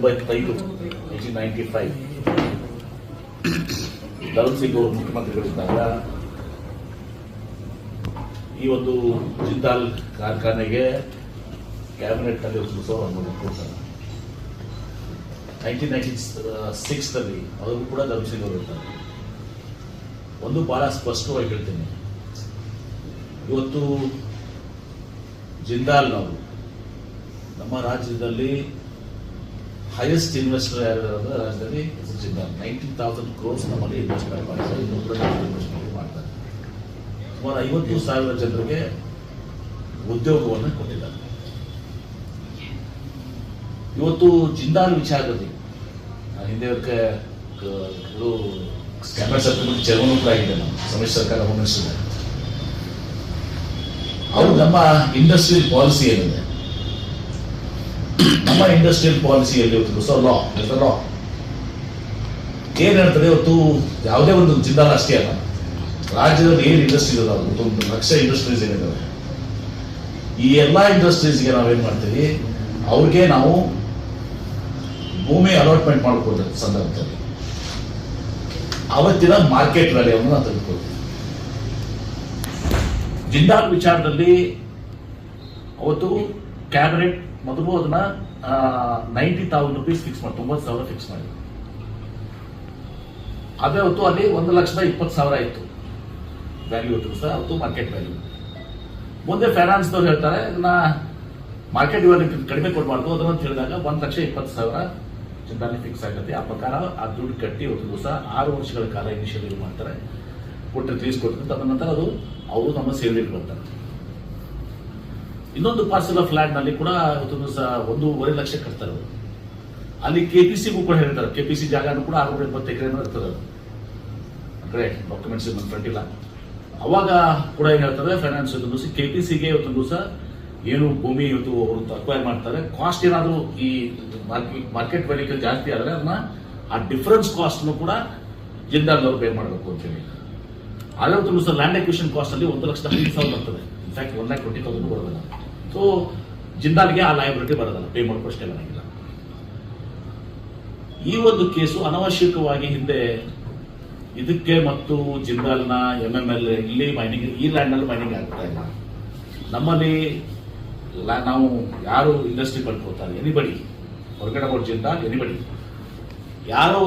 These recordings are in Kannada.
ತೊಂಬತ್ತೈದು nineteen ninety five. Dharam Singh ಅವರು ಮುಖ್ಯಮಂತ್ರಿಗಳಿದ್ದಾಗ ಈ ಒಂದು ಜಿಂದಾಲ್ ಕಾರ್ಖಾನೆಗೆ ಕ್ಯಾಬಿನೆಟ್ನಲ್ಲಿ ಒಂದು ಕೊಡ್ತಾರೆ ನೈನ್ಟೀನ್ ನೈನ್ಟಿ ಸಿಕ್ಸ್ನಲ್ಲಿ ಅವರು ಕೂಡ ಧರ್ಮ್ ಸಿಂಗ್ ಅವರು ಇರ್ತಾರೆ ಒಂದು ಬಹಳ ಸ್ಪಷ್ಟವಾಗಿ ಹೇಳ್ತೀನಿ. ಇವತ್ತು ಜಿಂದಾಲ್ ನಾವು ನಮ್ಮ ರಾಜ್ಯದಲ್ಲಿ ಹೈಯೆಸ್ಟ್ ಇನ್ವೆಸ್ಟರ್ ಯಾರು ರಾಜ್ಯದಲ್ಲಿ ಜಿಂದಾಲ್ ನೈಂಟಿ ತೌಸಂಡ್ ಕ್ರೋರ್ಸ್ ನಮ್ಮಲ್ಲಿ ಇನ್ವೆಸ್ಟ್ಮೆಂಟ್ ಮಾಡ್ತಾರೆ ಇನ್ವೆಸ್ಟ್ಮೆಂಟ್ ಮಾಡ್ತಾರೆ ಸುಮಾರು ಐವತ್ತು ಸಾವಿರ ಜನರಿಗೆ ಉದ್ಯೋಗವನ್ನು ಕೊಟ್ಟಿದ್ದಾರೆ. ಇವತ್ತು ಜಿಂದಾಲ್ ವಿಚಾರದಲ್ಲಿ ಹಿಂದೆ ಅದಕ್ಕೆ ಕ್ಯಾಬಿನೆಟ್ ಸರ್ಕಾರ ಚೇರ್ಮನ್ ಕೂಡ ಆಗಿದೆ ನಾವು ಸಮ್ಮಿಶ್ರ ಸರ್ಕಾರ ಗಮನಿಸಿದೆ ಅವರು ನಮ್ಮ ಇಂಡಸ್ಟ್ರಿಯಲ್ ಪಾಲಿಸಿ ಏನಿದೆ ನಮ್ಮ ಇಂಡಸ್ಟ್ರಿಯಲ್ ಪಾಲಿಸಿಯಲ್ಲಿ ಇವತ್ತು ಲಾ ಲಾ ಲಾ ಏನ್ ಹೇಳ್ತಾರೆ ಇವತ್ತು ಯಾವುದೇ ಒಂದು ಜಿಲ್ಲಾ ಅಷ್ಟೇ ಅಲ್ಲ. ರಾಜ್ಯದಲ್ಲಿ ಏನು ಇಂಡಸ್ಟ್ರಿ ಇದಾವೆ ಒಂದು ಲಕ್ಷ ಇಂಡಸ್ಟ್ರೀಸ್ ಏನಿದ್ದಾವೆ ಈ ಎಲ್ಲ ಇಂಡಸ್ಟ್ರೀಸ್ಗೆ ನಾವೇನು ಮಾಡ್ತೀವಿ? ಅವ್ರಿಗೆ ನಾವು ಭೂಮಿ ಅಲಾಟ್ಮೆಂಟ್ ಮಾಡಿಕೊಡ್ತ ಸಂದರ್ಭದಲ್ಲಿ. ಅವತ್ತಿನ ಮಾರ್ಕೆಟ್ ವ್ಯಾಲ್ಯೂವನ್ನು ನಾವು ತೆಗೆದುಕೊಳ್ತೀವಿ ಜಿಂದಾಲ್ ವಿಚಾರದಲ್ಲಿ ಅವತ್ತು ಕ್ಯಾಬಿನೆಟ್ ಮೊದಲು ಅದನ್ನ ನೈಂಟಿ ತೌಸಂಡ್ ರುಪೀಸ್ ಫಿಕ್ಸ್ ಮಾಡಿ, ತೊಂಬತ್ತು ಸಾವಿರ ಫಿಕ್ಸ್ ಮಾಡಿ. ಅದೇ ಹೊತ್ತು ಅಲ್ಲಿ ಒಂದು ಲಕ್ಷದ ಇಪ್ಪತ್ತು ಸಾವಿರ ಇತ್ತು ವ್ಯಾಲ್ಯೂ ಸರ್ ಅವತ್ತು ಮಾರ್ಕೆಟ್ ವ್ಯಾಲ್ಯೂ ಮುಂದೆ ಫೈನಾನ್ಸ್ದವ್ರು ಹೇಳ್ತಾರೆ, ಇದನ್ನ ಮಾರ್ಕೆಟ್ ವ್ಯಾಲ್ಯೂ ಕಡಿಮೆ ಕೊಡಬಾರ್ದು, ಅದನ್ನ ತಿಳಿದಾಗ ಒಂದು ಲಕ್ಷ ಇಪ್ಪತ್ತು ಸಾವಿರ ಚಿಂತಾನೆ ಫಿಕ್ಸ್ ಆಗುತ್ತೆ. ಆ ಪ್ರಕಾರ ಆ ದುಡ್ಡು ಕಟ್ಟಿ ಒಂದು ದಿವಸ ಆರು ವರ್ಷಗಳ ಕಾಲ ಇನಿಷಿಯಲ್ ಮಾಡ್ತಾರೆ. ಕೊಟ್ಟರೆ ತಿಳಿಸ್ಕೊಡ್ತಾರೆ ತದ ತದನಂತರ ಅದು, ಅವರು ನಮ್ಮ ಸೇವೆಗೆ ಬರ್ತಾರೆ. ಇನ್ನೊಂದು ಪಾರ್ಸೆಲ್ ಆಫ್ ಲ್ಯಾಂಡ್ನಲ್ಲಿ ಕೂಡ ಒಂದೂವರೆ ಲಕ್ಷ ಕಟ್ತಾರೆ ಅಲ್ಲಿ ಕೆಪಿಸಿಗೂ ಕೂಡ ಹೇಳ್ತಾರೆ. ಕೆಪಿಸಿ ಜಾಗನೂ ಕೂಡ ಆರುನೂರ ಎಪ್ಪತ್ತು ಎಕರೆ ಇರ್ತದೆ ಅಂದ್ರೆ ಡಾಕ್ಯುಮೆಂಟ್ಸ್ ನನ್ನ ಇಲ್ಲ ಅವಾಗ ಕೂಡ ಏನ್ ಹೇಳ್ತಾರೆ ಫೈನಾನ್ಸ್ ದಿವಸ ಕೆಪಿಸಿಗೆ ಇವತ್ತೊಂದು ದಿವಸ ಏನು ಭೂಮಿ ಇವತ್ತು ಅವರು ಅಕ್ವೈರ್ ಮಾಡ್ತಾರೆ. ಕಾಸ್ಟ್ ಏನಾದರೂ ಈ ಮಾರ್ಕೆಟ್ ವ್ಯಾಲ್ಯೂ ಜಾಸ್ತಿ ಆದ್ರೆ ಅದನ್ನ ಆ ಡಿಫರೆನ್ಸ್ ಕಾಸ್ಟ್ ಕೂಡ ಜಿಂದಾಲ್ದವ್ರು ಪೇ ಮಾಡಬೇಕು ಅಂತ ಹೇಳಿ. ಆದ್ರೆ ಒಂದು ದಿವಸ ಲ್ಯಾಂಡ್ ಎಕ್ವಿಷನ್ ಕಾಸ್ಟ್ ಅಲ್ಲಿ ಒಂದು ಲಕ್ಷದ ಐದು ಸಾವಿರ ಬರ್ತದೆ. In fact one lakh twenty thousand ಬರೋದಿಲ್ಲ. ಸೊ ಜಿಂದಾಲ್ಗೆ ಆ ಲಯಬಿಲಿಟಿ ಬರೋದಲ್ಲ ಪೇ ಮಾಡೋಕ್ಕಷ್ಟೇ ಬರಂಗಿಲ್ಲ ಈ ಒಂದು ಕೇಸು ಅನವಶ್ಯಕವಾಗಿ ಹಿಂದೆ ಇದಕ್ಕೆ ಮತ್ತು ಜಿಂದಾಲ್ನ ಎಂ ಎಂ ಎಲ್ ಇಲ್ಲಿ ಮೈನಿಂಗ್ ಈ ಲ್ಯಾಂಡ್ನಲ್ಲಿ ಮೈನಿಂಗ್ ಆಗ್ತಾ ಇಲ್ಲ. ನಮ್ಮಲ್ಲಿ ನಾವು ಯಾರು ಇಂಡಸ್ಟ್ರಿ ಕಳ್ಕೊತಾರೆ ಎನಿಬಡಿ ಹೊರಗಡೆ ಅವ್ರ ಜಿಂದಾಲ್ ಎನಿಬಡಿ ಯಾರೋ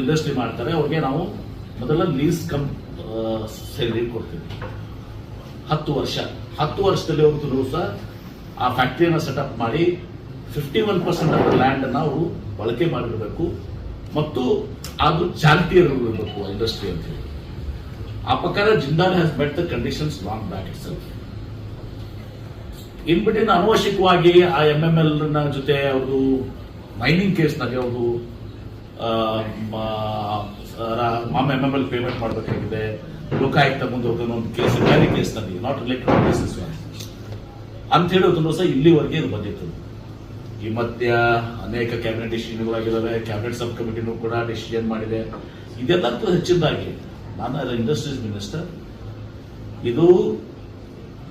ಇಂಡಸ್ಟ್ರಿ ಮಾಡ್ತಾರೆ, ಅವ್ರಿಗೆ ನಾವು ಮೊದಲ ಲೀಸ್ ಕಮ್ ಸ್ಯಾಲರಿ ಕೊಡ್ತೀವಿ. ಹತ್ತು ವರ್ಷ. ಹತ್ತು ವರ್ಷದಲ್ಲಿ ಅವರು ಸಹ ಆ ಫ್ಯಾಕ್ಟ್ರಿಯನ್ನು ಸೆಟಪ್ ಮಾಡಿ fifty one percent of land ನಾವು ಬಳಕೆ ಮಾಡಿರಬೇಕು. ಮತ್ತು ಅದು ಚಾಲ್ತಿಯಲ್ಲಿರಬೇಕು ಇಂಡಸ್ಟ್ರಿ ಅಂತ ಹೇಳಿ. ಆ ಪ್ರಕಾರ Jindal has met the conditions long back itself in ಬಿಟ್ಟಿನ ಅನವಶ್ಯಕವಾಗಿ ಆ ಎಂ ಎಂ ಎಲ್ನ ಜೊತೆ ಅವರು ಮೈನಿಂಗ್ ಕೇಸ್ನಲ್ಲಿ ಅವರು ಮಾಮ ಎಂ ಎಂ ಎಲ್ ಪೇಮೆಂಟ್ ಮಾಡಬೇಕಾಗಿದೆ. ಲೋಕಾಯುಕ್ತ ಮುಂದೆ ಹೋಗೋದು ಒಂದು ಕೇಸ್ ಬೇರೆ ಕೇಸ್ನಲ್ಲಿ ನಾಟ್ ರಿಲೇಟೆಡ್ ಕೇಸಸ್ ಅಂತ ಹೇಳಿ ಒಂದು ಸಹ ಇಲ್ಲಿವರೆಗೆ ಇದು ಬಂದಿತ್ತು. ಈ ಮಧ್ಯ ಅನೇಕ ಕ್ಯಾಬಿನೆಟ್ ಡಿಸಿಷನ್ಗಳಾಗಿದ್ದಾವೆ ಕ್ಯಾಬಿನೆಟ್ ಸಬ್ ಕಮಿಟಿನೂ ಕೂಡ ಡಿಸಿಷನ್ ಮಾಡಿದೆ. ಇದೆಲ್ಲಕ್ಕೂ ಹೆಚ್ಚಿನದಾಗಿ ನಾನು ಅದರ ಇಂಡಸ್ಟ್ರೀಸ್ ಮಿನಿಸ್ಟರ್ ಇದು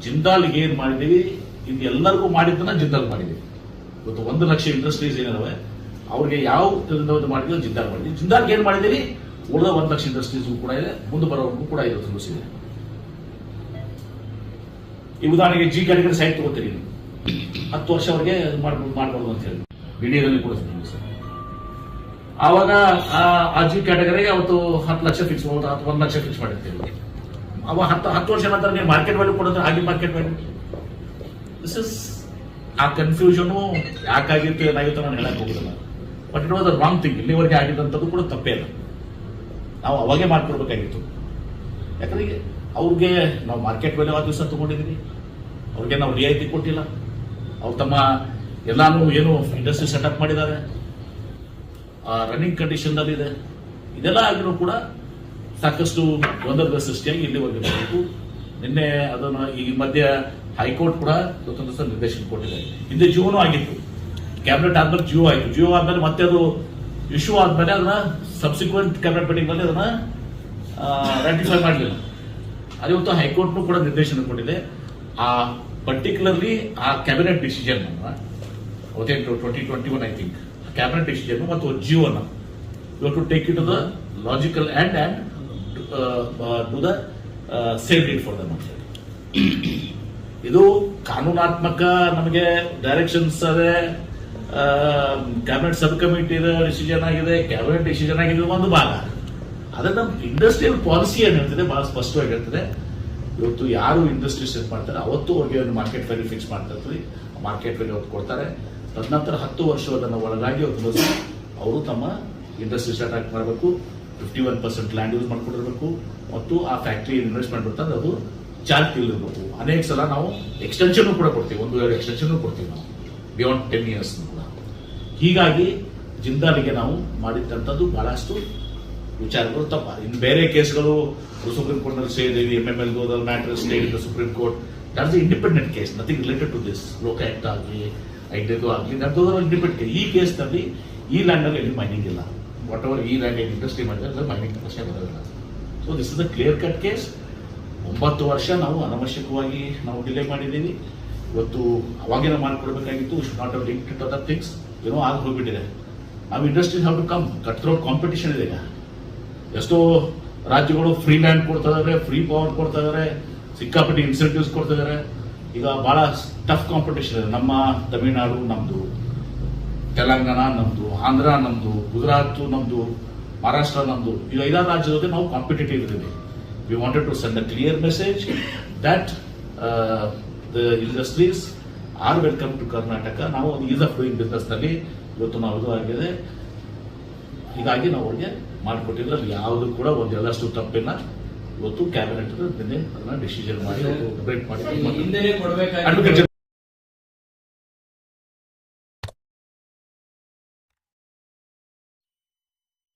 ಜಿಂದಾಲ್ಗೆ ಏನ್ ಮಾಡಿದೀವಿ ಇದು ಎಲ್ಲರಿಗೂ ಮಾಡಿದ್ದನ್ನ ಜಿಂದಾಲ್ ಮಾಡಿದ್ದೀವಿ. ಇವತ್ತು ಒಂದು ಲಕ್ಷ ಇಂಡಸ್ಟ್ರೀಸ್ ಏನಿದಾವೆ, ಅವ್ರಿಗೆ ಯಾವ ಇದರಿಂದ ಮಾಡಿದ್ವಿ ಜಿಂದಾಲ್ ಮಾಡಿದ್ವಿ ಜಿಂದಾಲ್ಗೆ ಏನು ಮಾಡಿದ್ದೀವಿ? ಉಳಿದ ಒಂದು ಲಕ್ಷ ಇಂಡಸ್ಟ್ರೀಸ್ ಕೂಡ ಇದೆ, ಮುಂದೆ ಬರೋವರೆಗೂ ಕೂಡ ಇದೆ ತಿಳಿಸಿದೆ ಈ ಉದಾಹರಣೆಗೆ ಜಿ ಕ್ಯಾಟಗರಿ ಸೈಟ್ ತಗೋತೀರಿ. ಹತ್ತು ವರ್ಷ ಅವ್ರಿಗೆ ಮಾಡ್ಬೋದು ಮಾಡ್ಬೋದು ಅಂತ ಹೇಳಿ. ವಿಡಿಯೋದಲ್ಲಿ ಕೂಡ ಸರ್. ಆವಾಗ ಆ- ಜಿ ಕ್ಯಾಟಗರಿಗೆ ಅವತ್ತು ಹತ್ತು ಲಕ್ಷ ಫಿಕ್ಸ್ ಮಾಡ್ಬೋದು ಅಥವಾ ಒಂದು ಲಕ್ಷ ಫಿಕ್ಸ್ ಮಾಡಿರ್ತೀವಿ ಅವ ಹತ್ತು ಹತ್ತು ವರ್ಷ ನಂತರ ನೀವು ಮಾರ್ಕೆಟ್ ವ್ಯಾಲ್ಯೂ ಕೊಡೋದ್ರೆ ಆಗಿನ ಮಾರ್ಕೆಟ್ ವ್ಯಾಲ್ಯೂ ದಿಸ್ ಇಸ್ ಆ ಕನ್ಫ್ಯೂಷನು ಯಾಕಾಗಿತ್ತು ಏನಾಗಿತ್ತು ನಾನು ಹೇಳಕ್ ಹೋಗುದಿಲ್ಲ. But it was wrong thing ಇಲ್ಲಿವರೆಗೆ ಆಗಿದ್ದಂಥದ್ದು ಕೂಡ ತಪ್ಪೇ ಇಲ್ಲ. ನಾವು ಅವಾಗೇ ಮಾಡ್ಕೊಡ್ಬೇಕಾಗಿತ್ತು. ಯಾಕಂದ್ರೆ ಅವ್ರಿಗೆ ನಾವು ಮಾರ್ಕೆಟ್ ವ್ಯಾಲ್ಯೂ ಆ ದಿವಸ ತಗೊಂಡಿದ್ದೀವಿ ಅವ್ರಿಗೆ ನಾವು ರಿಯಾಯಿತಿ ಕೊಟ್ಟಿಲ್ಲ. ಅವ್ರು ತಮ್ಮ ಎಲ್ಲಾನು ಏನು ಇಂಡಸ್ಟ್ರಿ ಸೆಟಪ್ ಮಾಡಿದ್ದಾರೆ. ರನ್ನಿಂಗ್ ಕಂಡೀಷನ್ ಇದೆ. ಇದೆಲ್ಲ ಆಗಿರೋ ಕೂಡ ಸಾಕಷ್ಟು ಗೊಂದಲದ ಸೃಷ್ಟಿಯಾಗಿ ಇಲ್ಲಿವರೆಗೆ ಬರಬೇಕು ನಿನ್ನೆ ಅದನ್ನು ಈ ಮಧ್ಯ ಹೈಕೋರ್ಟ್ ಕೂಡ ಸ್ವತಂತ್ರ ನಿರ್ದೇಶನ ಕೊಟ್ಟಿದೆ. ಹಿಂದೆ ಜಿಯೋನೂ ಆಗಿತ್ತು. ಕ್ಯಾಬಿನೆಟ್ ಆದ್ಮೇಲೆ ಜಿಯೋ ಆಯಿತು. ಜಿಯೋ ಆದ್ಮೇಲೆ ಮತ್ತೆ ಅದು ಇಶ್ಯೂ ಆದ್ಮೇಲೆ ಅದನ್ನ ಸಬ್ಸಿಕ್ವೆಂಟ್ ಕ್ಯಾಬಿನೆಟ್ ಮೀಟಿಂಗ್ನಲ್ಲಿ ಅದನ್ನ ರಾಟಿಫೈ ಮಾಡಲಿಲ್ಲ. ಅದೇ ಇವತ್ತು ಹೈಕೋರ್ಟ್ನು ಕೂಡ ನಿರ್ದೇಶನ ಕೊಟ್ಟಿದೆ. ಆ ಪರ್ಟಿಕ್ಯುಲರ್ಲಿ ಆ cabinet decision ಅವತ್ತೇನು twenty twenty one I think cabinet decision ಮತ್ತು ಜೀವನ. You to take it to the logical and and to the safe it for the ಹೇಳಿ ಇದು ಕಾನೂನಾತ್ಮಕ ನಮಗೆ ಡೈರೆಕ್ಷನ್ಸ್ ಅದೇ ಕ್ಯಾಬಿನೆಟ್ ಸಬ್ ಕಮಿಟಿ ಡಿಸಿಷನ್ ಆಗಿದೆ ಕ್ಯಾಬಿನೆಟ್ ಡಿಸಿಷನ್ ಆಗಿದೆ ಒಂದು ಭಾಗ. ಅದೇ ನಮ್ಮ ಇಂಡಸ್ಟ್ರಿಯಲ್ ಪಾಲಿಸಿ ಏನ್ ಹೇಳ್ತಿದೆ, ಬಹಳ ಸ್ಪಷ್ಟವಾಗಿ ಹೇಳ್ತಿದೆ. ಇವತ್ತು ಯಾರು ಇಂಡಸ್ಟ್ರಿ ಸೆಟ್ ಮಾಡ್ತಾರೆ? ಅವತ್ತು ಅವ್ರಿಗೆ ಒಂದು ಮಾರ್ಕೆಟ್ ವ್ಯಾಲ್ಯೂ ಫಿಕ್ಸ್ ಮಾಡ್ತಾ ಇರ್ತೀವಿ ಮಾರ್ಕೆಟ್ ವ್ಯಾಲ್ಯೂ ಅವತ್ತು ಕೊಡ್ತಾರೆ. ತದನಂತರ ಹತ್ತು ವರ್ಷವನ್ನು ಒಳಗಾಗಿ ಅವತ್ತು ಅವರು ತಮ್ಮ ಇಂಡಸ್ಟ್ರಿ ಸ್ಟಾರ್ಟ್ ಮಾಡಬೇಕು fifty one percent land use ಮಾಡ್ಕೊಂಡಿರ್ಬೇಕು ಮತ್ತು ಆ ಫ್ಯಾಕ್ಟ್ರಿ ಇನ್ವೆಸ್ಟ್ಮೆಂಟ್ ಮಾಡಿಬಿಡ್ತಾರೆ ಅದು ಇರಬೇಕು ಅನೇಕ ಸಲ ನಾವು ಎಕ್ಸ್ಟೆನ್ಷನ್ ಕೂಡ ಕೊಡ್ತೀವಿ. ಒಂದು ಎರಡು ಎಕ್ಸ್ಟೆನ್ಷನ್ ಕೊಡ್ತೀವಿ ನಾವು. ಬಿಯಾಂಡ್ ಟೆನ್ ಇಯರ್ಸ್ ಕೂಡ. ಹೀಗಾಗಿ ಜಿಂದಾಲಿಗೆ ನಾವು ಮಾಡಿದ್ದಂಥದ್ದು ಬಹಳಷ್ಟು ವಿಚಾರಗಳು ತಪ್ಪ. ಇನ್ನು ಬೇರೆ ಕೇಸ್ಗಳು ಸುಪ್ರೀಂ ಕೋರ್ಟ್ನಲ್ಲಿ ಸೇರಿದೀವಿ ಎಂ ಎಂ ಎಲ್ ಹೋದ matter stay in supreme court that is independent case nothing related to this Lokayukta ಆಗಲಿ ಐಟಿದು ಆಗಲಿ ದಟ್ ಇಂಡಿಪೆಂಡೆಂಟ್ ಈ ಕೇಸ್ನಲ್ಲಿ ಈ ಲ್ಯಾಂಡಲ್ಲಿ ಎಲ್ಲಿ ಮೈನಿಂಗ್ ಇಲ್ಲ. ವಾಟ್ ಎವರ್ ಈ ಲ್ಯಾಂಡ್ ಏನು ಇಂಡಸ್ಟ್ರಿ ಮಾಡಿದ್ರೆ ಮೈನಿಂಗ್ ಪ್ರಶ್ನೆ ಬರೋದಿಲ್ಲ. So this is a clear cut case ಒಂಬತ್ತು ವರ್ಷ ನಾವು ಅನವಶ್ಯಕವಾಗಿ ನಾವು ಡಿಲೇ ಮಾಡಿದ್ದೀವಿ. ಇವತ್ತು ಅವಾಗಿನ ಮಾಡ್ಕೊಡ್ಬೇಕಾಗಿತ್ತು should not have link to other things ಏನೋ ಆಗಿ ಹೋಗ್ಬಿಟ್ಟಿದೆ. ನಾವು industry how to come cut throat competition ಇದೆ ಈಗ. ಎಷ್ಟೋ ರಾಜ್ಯಗಳು ಫ್ರೀ ಲ್ಯಾಂಡ್ ಕೊಡ್ತಾ ಇದಾರೆ ಫ್ರೀ ಪವರ್ ಕೊಡ್ತಾ ಇದಾರೆ, ಸಿಕ್ಕಾಪಟ್ಟೆ ಇನ್ಸೆಂಟಿವ್ಸ್ ಕೊಡ್ತಾ ಇದಾರೆ. ಈಗ ಬಹಳ ಟಫ್ ಕಾಂಪಿಟೇಷನ್ ಇದೆ. ನಮ್ಮ ತಮಿಳುನಾಡು ನಮ್ದು, ತೆಲಂಗಾಣ ನಮ್ದು, ಆಂಧ್ರ ನಮ್ದು, ಗುಜರಾತ್ ನಮ್ದು, ಮಹಾರಾಷ್ಟ್ರ ನಮ್ದು. ಈಗ ಐದಾರು ರಾಜ್ಯದ ನಾವು ಕಾಂಪಿಟೇಟಿವ್ ಇದ್ದೀವಿ. We wanted to send a clear message that the industries are welcome to Karnataka ನಾವು ಈಸ್ ಆಫ್ ಡೂಯಿಂಗ್ ಬಿಸ್ನೆಸ್ನಲ್ಲಿ ಇವತ್ತು ನಾವು ಇದು ಆಗಿದೆ. ಹೀಗಾಗಿ ನಾವು ಅವ್ರಿಗೆ ಮಾಡಿಕೊಟ್ಟಿದ್ರೆ ಯಾವುದು ಕೂಡ ಒಂದು ಎಲ್ಲಷ್ಟು ತಪ್ಪಿಲ್ಲ. ಇವತ್ತು ಕ್ಯಾಬಿನೆಟ್ ಅದನ್ನ ಡಿಸಿಷನ್ ಮಾಡಿ ಡಿಬೇಟ್ ಮಾಡಿ. ಅಡ್ವೊಕೇಟ್